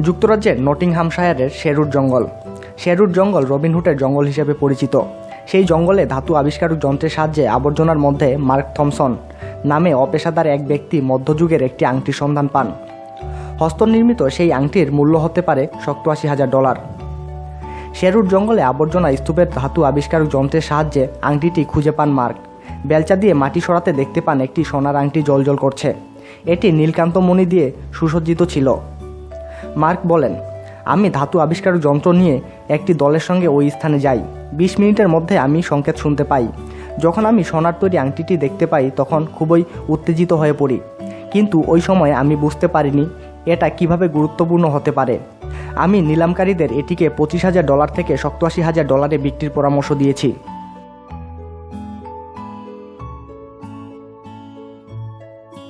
যুক্তরাজ্যের নটিংহামশায়ারের শেরুর জঙ্গল। শেরুর জঙ্গল রবিনহুডের জঙ্গল হিসেবে পরিচিত। সেই জঙ্গলে ধাতু আবিষ্কারক যন্ত্রের সাহায্যে আবর্জনার মধ্যে মার্ক থমসন নামে অপেশাদার এক ব্যক্তি মধ্যযুগের একটি আংটির সন্ধান পান। হস্তনির্মিত সেই আংটির মূল্য হতে পারে সপ্তআশি হাজার ডলার। শেরুর জঙ্গলে আবর্জনা স্তূপের ধাতু আবিষ্কারক যন্ত্রের সাহায্যে আংটিটি খুঁজে পান মার্ক। বেলচা দিয়ে মাটি সরাতে দেখতে পান একটি সোনার আংটি জলজল করছে। এটি নীলকান্ত মণি দিয়ে সুসজ্জিত ছিল। মার্ক বলেন, আমি ধাতু আবিষ্কার যন্ত্র নিয়ে একটি দলের সঙ্গে ওই স্থানে যাই। বিশ মিনিটের মধ্যে আমি সংকেত শুনতে পাই। যখন আমি সোনার তৈরি আংটিটি দেখতে পাই, তখন খুবই উত্তেজিত হয়ে পড়ি। কিন্তু ওই সময় আমি বুঝতে পারিনি এটা কীভাবে গুরুত্বপূর্ণ হতে পারে। আমি নিলামকারীদের এটিকে পঁচিশ হাজার ডলার থেকে সপ্তাশি হাজার ডলারে বিক্রির পরামর্শ দিয়েছি।